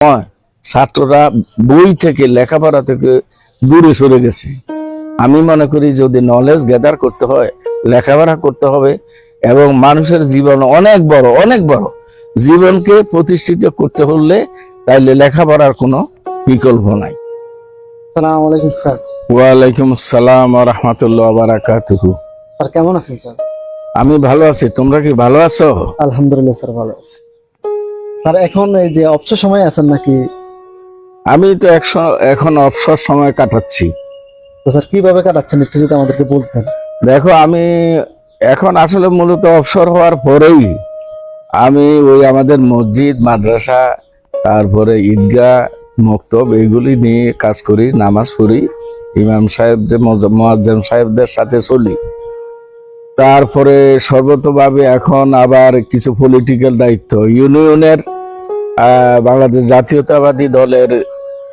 সময় ছাত্ররা বই থেকে লেখাপড়া থেকে দূরে সরে গেছে। আমি মনে করি যদি নলেজ গ্যাদার করতে হয় লেখাপড়া করতে হবে এবং মানুষের জীবন অনেক বড় অনেক বড়। জীবনকে প্রতিষ্ঠিত করতে হলে তাইলে লেখাপড়ার কোনো বিকল্প নাই। সালাম আলাইকুম স্যার। ওয়ালাইকুম আসসালাম রহমতুল্লাহ বারাকাতুহু স্যার কেমন আছেন স্যার? আমি ভালো আছি তোমরা কি ভালো আছো? আলহামদুলিল্লাহ স্যার ভালো আছি। স্যার এখন এই যে অবসর সময় আছেন নাকি? আমি তো একশো এখন অবসর সময় কাটাচ্ছি। তো স্যার কীভাবে কাটাচ্ছেন? একটু যদি আমাদেরকে বলতেন। দেখো আমি এখন আসলে মূলত অবসর হওয়ার পরেই আমি ওই আমাদের মসজিদ মাদ্রাসা তারপরে ঈদগাহ মক্তব এগুলি নিয়ে কাজ করি নামাজ পড়ি। ইমাম সাহেবদের মোয়াজ্জেম সাহেবদের সাথে চলি। তারপরে সর্বতভাবে এখন আবার কিছু পলিটিক্যাল দায়িত্ব ইউনিয়নের বাংলাদেশ জাতীয়তাবাদী দলের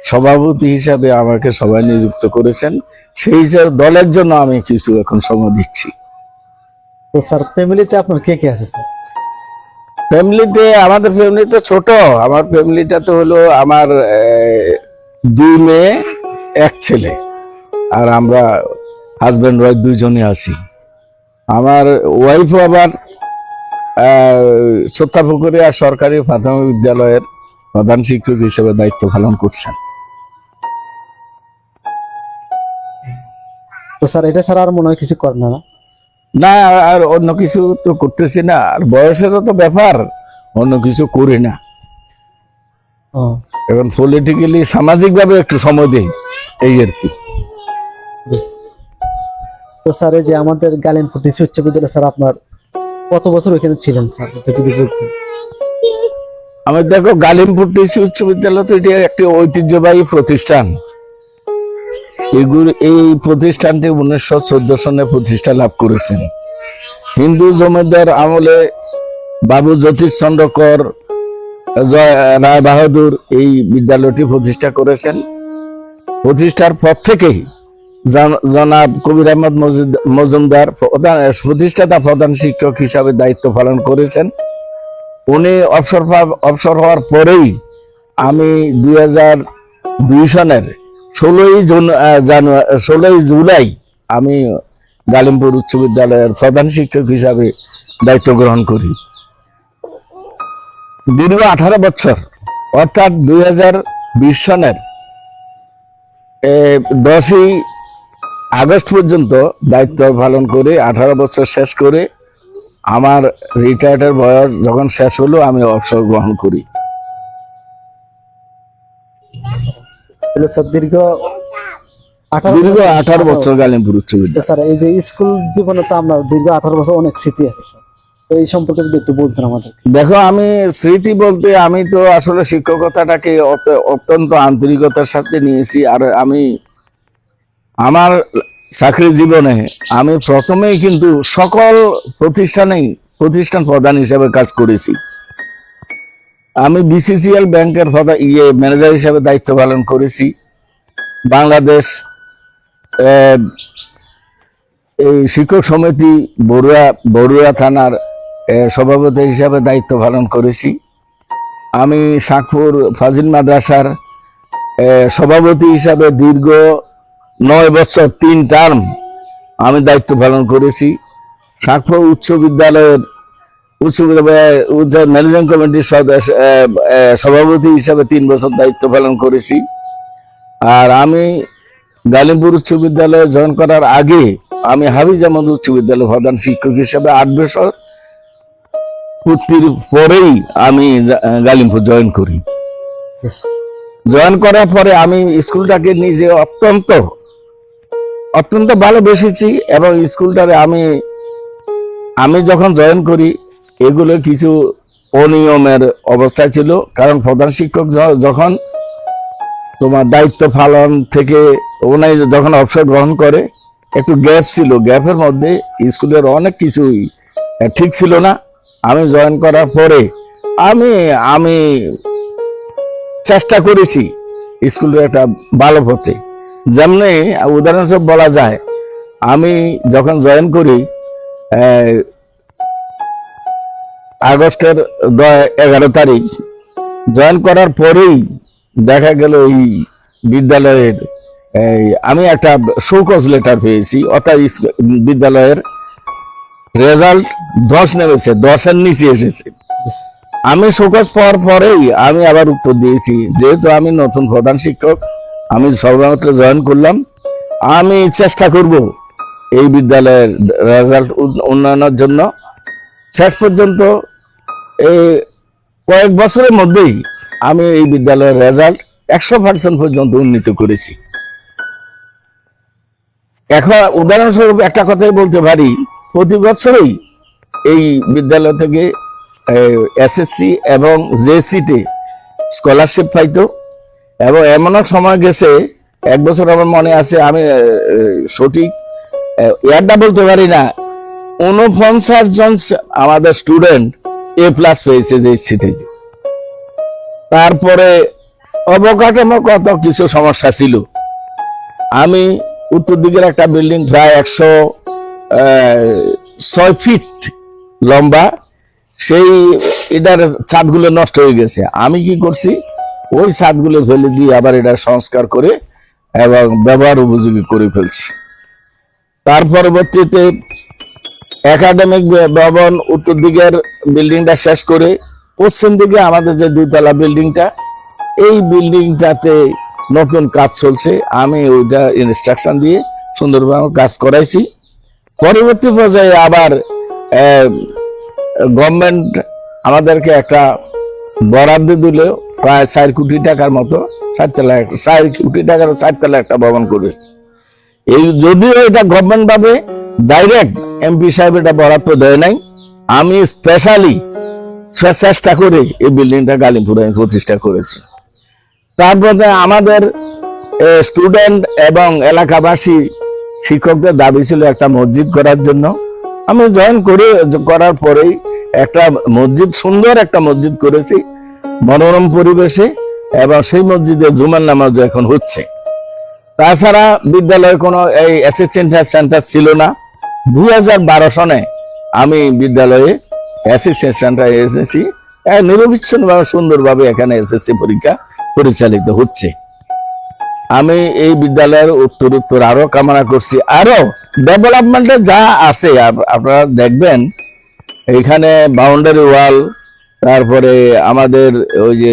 সভাপতি হিসাবে আমাকে সবাই নিযুক্ত করেছেন। সেই হিসাবে দলের জন্য আমি কিছু এখন সময় দিচ্ছি। তো স্যার ফ্যামিলিতে আপনার কে কে আছে স্যার? ফ্যামিলিতে আমাদের ফ্যামিলি তো ছোট। আমার ফ্যামিলিটা তো হলো আমার দুই মেয়ে এক ছেলে। আর আমরা হাজব্যান্ড ওয়াইফ দুইজনে আছি। আমার ওয়াইফও আবার সত্যাপুকুরে আর সরকারি প্রাথমিক বিদ্যালয়ের প্রধান শিক্ষক হিসেবে দায়িত্ব পালন করছেন। তো স্যার এটা ছাড়া আর মনে হয় কিছু করেন না না? আর অন্য কিছু তো করতেছি না আর বয়সেরও তো ব্যাপার অন্য কিছু করি না। এখন পলিটিক্যালি সামাজিকভাবে একটু সময় দেই এই আর কি। তো স্যার এই যে আমাদের গালিমপুর ডিসি উচ্চ বিদ্যালয় স্যার আপনার কত বছর ওইখানে ছিলেন স্যার? যদি বলতেন। দেখো, গালিমপুর কৃষি উচ্চ বিদ্যালয় তো এটি একটি ঐতিহ্যবাহী প্রতিষ্ঠান। এগুলো এই প্রতিষ্ঠানটি উনিশশো চোদ্দ সনে প্রতিষ্ঠা লাভ করেছেন। হিন্দু জমিদার আমলে বাবু জ্যোতিষচন্দ্র কর জয় রায় বাহাদুর এই বিদ্যালয়টি প্রতিষ্ঠা করেছেন। প্রতিষ্ঠার পর থেকেই জনাব কবির আহমদ মজুমদার প্রতিষ্ঠাতা প্রধান শিক্ষক হিসাবে দায়িত্ব পালন করেছেন। উনি অবসর অবসর হওয়ার পরেই আমি দুই হাজার দুই সনের ষোলোই জুন ষোলোই জুলাই আমি গালিমপুর উচ্চ বিদ্যালয়ের প্রধান শিক্ষক হিসাবে দায়িত্ব গ্রহণ করি। দীর্ঘ আঠারো বছর, অর্থাৎ দুই হাজার বিশ সনের দশই আগস্ট পর্যন্ত দায়িত্ব পালন করে আঠারো বছর শেষ করে আমার রিটায়ার্ডের বয়স যখন শেষ হলো আমি অবসর গ্রহণ করি। তাহলে দীর্ঘ দীর্ঘ আঠারো বছর গালিমপুর উচ্চ বিদ্যালয় স্যার এই যে স্কুল জীবনে তো আমরা দীর্ঘ আঠারো বছর অনেক স্মৃতি আছে স্যার। এই সম্পর্কে যদি একটু বলতেন আমাদের দেখো আমি স্মৃতি বলতে আমি তো আসলে শিক্ষকতাটাকে অত্যন্ত আন্তরিকতার সাথে নিয়েছি আর আমি আমার চাকরি জীবনে আমি প্রথমেই কিন্তু সকল প্রতিষ্ঠানেই প্রতিষ্ঠান প্রধান হিসেবে কাজ করেছি। আমি বিসিসিএল ব্যাংকের প্রধান ইয়ে ম্যানেজার হিসেবে দায়িত্ব পালন করেছি। বাংলাদেশ এই শিক্ষক সমিতি, বড়ুয়া বড়ুয়া থানার সভাপতি হিসাবে দায়িত্ব পালন করেছি। আমি শাকপুর ফাজিল মাদ্রাসার সভাপতি হিসাবে দীর্ঘ নয় বছর তিন টার্ম আমি দায়িত্ব পালন করেছি। শাকপুর উচ্চ বিদ্যালয়ের উচ্চ বিদ্যালয় ম্যানেজিং কমিটির সভাপতি হিসাবে তিন বছর দায়িত্ব পালন করেছি। আর আমি গালিমপুর উচ্চ বিদ্যালয়ে জয়েন করার আগে আমি হাবিজ আহমদ উচ্চ বিদ্যালয় প্রধান শিক্ষক হিসাবে আট বছর পূর্তির পরেই আমি গালিমপুর জয়েন করি। জয়েন করার পরে আমি স্কুলটাকে নিজে অত্যন্ত অত্যন্ত ভালোবেসেছি এবং স্কুলটারে আমি আমি যখন জয়েন করি, এগুলো কিছু অনিয়মের অবস্থায় ছিল। কারণ প্রধান শিক্ষক যখন তোমার দায়িত্ব পালন থেকে ওনাই যখন অবসর গ্রহণ করে, একটু গ্যাপ ছিল। গ্যাপের মধ্যে স্কুলের অনেক কিছুই ঠিক ছিল না। আমি জয়েন করার পরে আমি আমি চেষ্টা করেছি স্কুলের একটা ভালো পথে। যেমনি উদাহরণস্বরূপ বলা যায়, আমি যখন জয়েন করি আগস্টের এগারো তারিখ, জয়েন করার পরেই দেখা গেল এই বিদ্যালয়ের আমি একটা শোকজ লেটার পেয়েছি, অর্থাৎ বিদ্যালয়ের রেজাল্ট দশ নেমেছে, দশের নিচে এসেছে। আমি শোকজ পাওয়ার পরেই আমি আবার উত্তর দিয়েছি, যেহেতু আমি নতুন প্রধান শিক্ষক আমি সবেমাত্র জয়েন করলাম। আমি চেষ্টা করব এই বিদ্যালয়ের রেজাল্ট উন্নয়নের জন্য। শেষ পর্যন্ত এই কয়েক বছরের মধ্যেই আমি এই বিদ্যালয়ের রেজাল্ট একশো পার্সেন্ট পর্যন্ত উন্নীত করেছি। এখন উদাহরণস্বরূপ একটা কথাই বলতে পারি, প্রতি বছরই এই বিদ্যালয় থেকে এসএসসি এবং জেসিতে স্কলারশিপ পাইতো। এবং এমনও সময় গেছে, এক বছর আমার মনে আছে, আমি সঠিক ইয়ারটা বলতে পারি না উনপঞ্চাশ জন আমাদের স্টুডেন্ট এ প্লাস পেয়েছে জেসি থেকে তারপরে অবকাঠামোগত কিছু সমস্যা ছিল। আমি উত্তর দিকের একটা বিল্ডিং প্রায় একশো ছয় ফিট লম্বা, সেই এটার ছাদগুলো নষ্ট হয়ে গেছে। আমি কি করছি ওই ছাদগুলো ফেলে দিয়ে আবার এটা সংস্কার করে এবং ব্যবহার উপযোগী করে ফেলছি। তার পরবর্তীতে একাডেমিক ভবন উত্তর দিকের বিল্ডিংটা শেষ করে পশ্চিম দিকে আমাদের যে দুইতলা বিল্ডিংটা, এই বিল্ডিংটাতে নতুন কাজ চলছে। আমি ওইটা ইনস্ট্রাকশন দিয়ে সুন্দরভাবে কাজ করাইছি। পরবর্তী পর্যায়ে আবার গভর্নমেন্ট আমাদেরকে একটা বরাদ্দ দিল প্রায় চার কোটি টাকার মতো চারতলা চার কোটি টাকার চারতলা একটা ভবন করেছে। এই যদিও এটা গভর্নমেন্ট ভাবে ডাইরেক্ট এমপি সাহেব এটা বরাদ্দ দেয় নাই, আমি স্পেশালি চেষ্টা করে এই বিল্ডিংটা গালিমপুরে প্রতিষ্ঠা করেছি। তারপরে আমাদের স্টুডেন্ট এবং এলাকাবাসী শিক্ষকদের দাবি ছিল একটা মসজিদ করার জন্য। আমি জয়েন করে, করার পরেই একটা মসজিদ, সুন্দর একটা মসজিদ করেছি। মনোরম পরিবেশে এবং সেই মসজিদে জুমার নামাজও এখন হচ্ছে। তাছাড়া বিদ্যালয়ে কোনো এই অ্যাসিস্ট্যান্ট সেন্টার ছিল না। দুই হাজার বারো সনে আমি বিদ্যালয়ে অ্যাসিস্ট্যান্ট সেন্টার এসেছি। নিরবিচ্ছিন্নভাবে, সুন্দরভাবে এখানে এসএসসি পরীক্ষা পরিচালিত হচ্ছে। আমি এই বিদ্যালয়ের উত্তর উত্তর আরও কামনা করছি। আরও ডেভেলপমেন্টে যা আছে, আপ- আপনারা দেখবেন, এখানে বাউন্ডারি ওয়াল তারপরে আমাদের ওই যে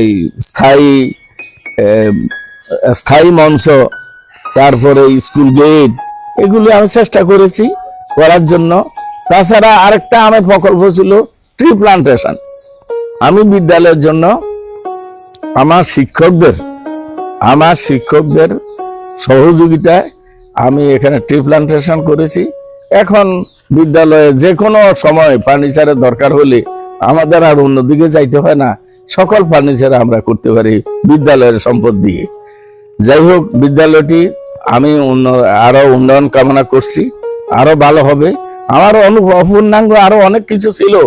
স্থায়ী স্থায়ী মঞ্চ, তারপরে স্কুল গেট, এগুলি আমি চেষ্টা করেছি করার জন্য। তাছাড়া আরেকটা আমার প্রকল্প ছিল ট্রি প্লান্টেশন আমি বিদ্যালয়ের জন্য আমার শিক্ষকদের আমার শিক্ষকদের সহযোগিতায় আমি এখানে ট্রি প্লান্টেশন করেছি। এখন বিদ্যালয়ে যে কোনো সময় ফার্নিচারের দরকার হলে আমাদের আর অন্যদিকে যাইতে হয় না। সকল ফার্নিচার আমরা করতে পারি বিদ্যালয়ের সম্পদ দিয়ে। যাই হোক, বিদ্যালয়টি আমি আরও উন্নয়ন কামনা করছি, আরও ভালো হবে। আমার অপূর্ণাঙ্গ আরও অনেক কিছু ছিল,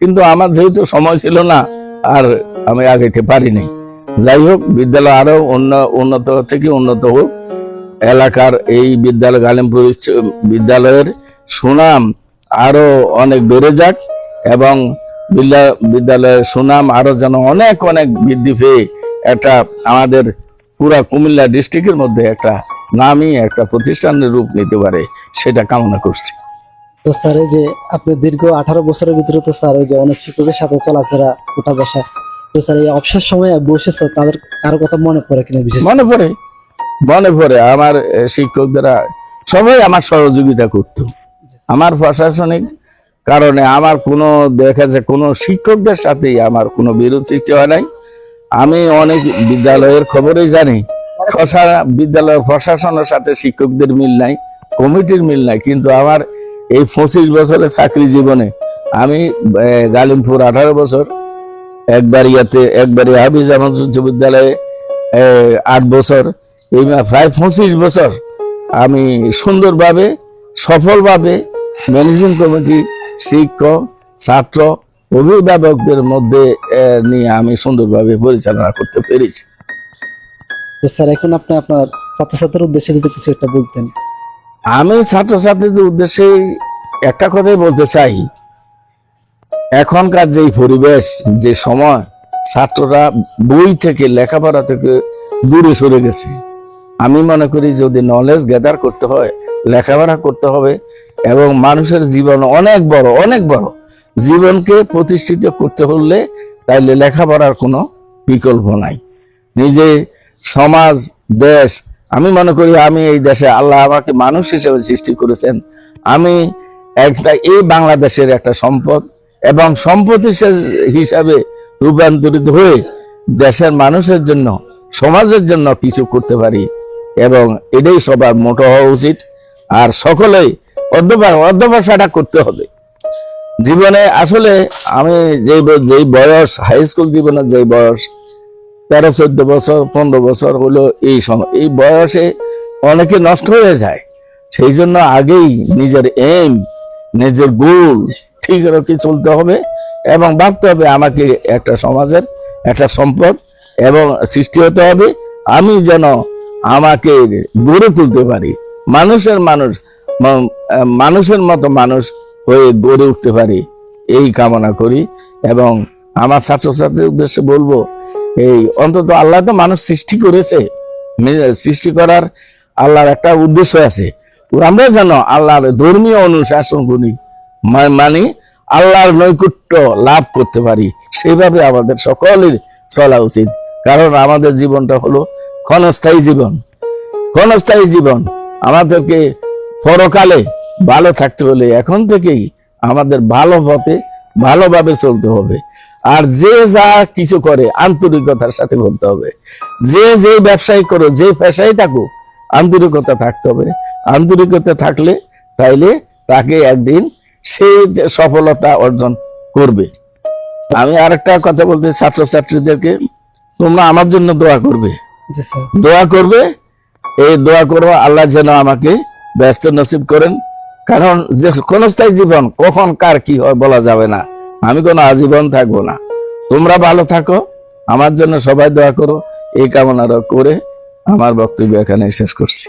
কিন্তু আমার যেহেতু সময় ছিল না, আর আমি আগাইতে পারিনি। যাই হোক, বিদ্যালয় আরও উন্ন- উন্নত থেকে উন্নত হোক। এলাকার এই বিদ্যালয়, গালিমপুর বিদ্যালয়ের সুনাম আরও অনেক বেড়ে যাক এবং বিদ্যালয়ের সুনাম আরও যেন অনেক অনেক বৃদ্ধি পেয়ে একটা আমাদের পুরা কুমিল্লা ডিস্ট্রিক্টের মধ্যে একটা নামই একটা প্রতিষ্ঠানের রূপ নিতে পারে সেটা কামনা করছি। তো স্যার এই যে আপনি দীর্ঘ আঠারো বছরের ভিতরে তো স্যার ওই যে অনেক শিক্ষকের সাথে চলাফেরা উঠা বসা তো স্যার এই অবসর সময়ে বসে স্যার তাদের কারও কথা মনে পড়ে কিনা বিশেষ? মনে পড়ে মনে পড়ে। আমার এ, শিক্ষকরা সবাই আমার সহযোগিতা করত। আমার প্রশাসনিক কারণে আমার কোনো দেখা যায়, কোনো শিক্ষকদের সাথেই আমার কোনো বিরোধ সৃষ্টি হয় নাই। আমি অনেক বিদ্যালয়ের খবরই জানি, প্রশা- বিদ্যালয়ের প্রশাসনের সাথে শিক্ষকদের মিল নাই, কমিটির মিল নাই, কিন্তু আমার এই পঁচিশ বছরের চাকরি জীবনে আমি গালিমপুর আঠারো বছর একবার ইয়াতে একবার হাবিজ আহমদ উচ্চ বিদ্যালয়ে আট বছর, এই প্রায় পঁচিশ বছর আমি সুন্দরভাবে, সফলভাবে ম্যানেজিং কমিটি শিক্ষক ছাত্র অভিভাবকদের মধ্যে নিয়ে আমি সুন্দরভাবে পরিচালনা করতে পেরেছি। স্যার এখন আপনি আপনার ছাত্রছাত্রীর উদ্দেশ্যে যদি কিছু একটা বলতেন। আমি ছাত্রছাত্রীদের উদ্দেশ্যে একটা কথাই বলতে চাই। এখনকার যে পরিবেশ যে সময় ছাত্ররা বই থেকে লেখাপড়া থেকে দূরে সরে গেছে। আমি মনে করি যদি নলেজ গ্যাদার করতে হয় লেখাপড়া করতে হবে এবং মানুষের জীবন অনেক বড় অনেক বড়। জীবনকে প্রতিষ্ঠিত করতে হলে তাইলে লেখাপড়ার কোনো বিকল্প নাই। নিজে সমাজ, দেশ, আমি মনে করি আমি এই দেশে আল্লাহ আমাকে মানুষ হিসেবে সৃষ্টি করেছেন। আমি একটা, এই বাংলাদেশের একটা সম্পদ এবং সম্পদ হিসাবে রূপান্তরিত হয়ে দেশের মানুষের জন্য, সমাজের জন্য কিছু করতে পারি এবং এটাই সবার মোটো হওয়া উচিত। আর সকলেই অধ্যবসা অধ্যবসাটা করতে হবে। জীবনে আসলে আমি যে যেই বয়স হাই স্কুল জীবনের যে বয়স, তেরো, চোদ্দ বছর, পনেরো বছর হলো এই সময় এই বয়সে অনেকে নষ্ট হয়ে যায়। সেই জন্য আগেই নিজের এম নিজের গোল ঠিক রেখে চলতে হবে এবং ভাবতে হবে আমাকে একটা সমাজের একটা সম্পদ এবং সৃষ্টি হতে হবে। আমি যেন আমাকে গড়ে তুলতে পারি। মানুষের মানুষ মানুষের মতো মানুষ হয়ে গড়ে উঠতে পারি, এই কামনা করি। এবং আমার ছাত্রছাত্রীর উদ্দেশ্যে বলব, এই অন্তত আল্লাহ তো মানুষ সৃষ্টি করেছে। সৃষ্টি করার আল্লাহর একটা উদ্দেশ্য আছে। আমরা যেন আল্লাহর ধর্মীয় অনুশাসন মা- মানে আল্লাহর নৈকুট্য লাভ করতে পারি, সেভাবে আমাদের সকলের চলা উচিত। কারণ আমাদের জীবনটা হলো ক্ষণস্থায়ী জীবন। ক্ষণস্থায়ী জীবন। আমাদেরকে পরকালে ভালো থাকতে হলে এখন থেকেই আমাদের ভালো পথে ভালোভাবে চলতে হবে। আর যে যা কিছু করে আন্তরিকতার সাথে করতে হবে। যে যে ব্যবসায়ী করো যে পেশায় থাকো আন্তরিকতা থাকতে হবে। আন্তরিকতা থাকলে তাইলে তাকে একদিন সেই সফলতা অর্জন করবে। আমি আরেকটা কথা বলতে ছাত্রছাত্রীদেরকে তোমরা আমার জন্য দোয়া করবে। দোয়া করবে এই দোয়া করো আল্লাহ যেন আমাকে ব্যস্ত নসিব করেন। কারণ যে ক্ষণস্থায়ী জীবন কখন কার কি হয় বলা যাবে না। আমি কোনো আজীবন থাকব না। তোমরা ভালো থাকো। আমার জন্য সবাই দোয়া করো। এই কামনা করে আমার বক্তব্য এখানে শেষ করছি।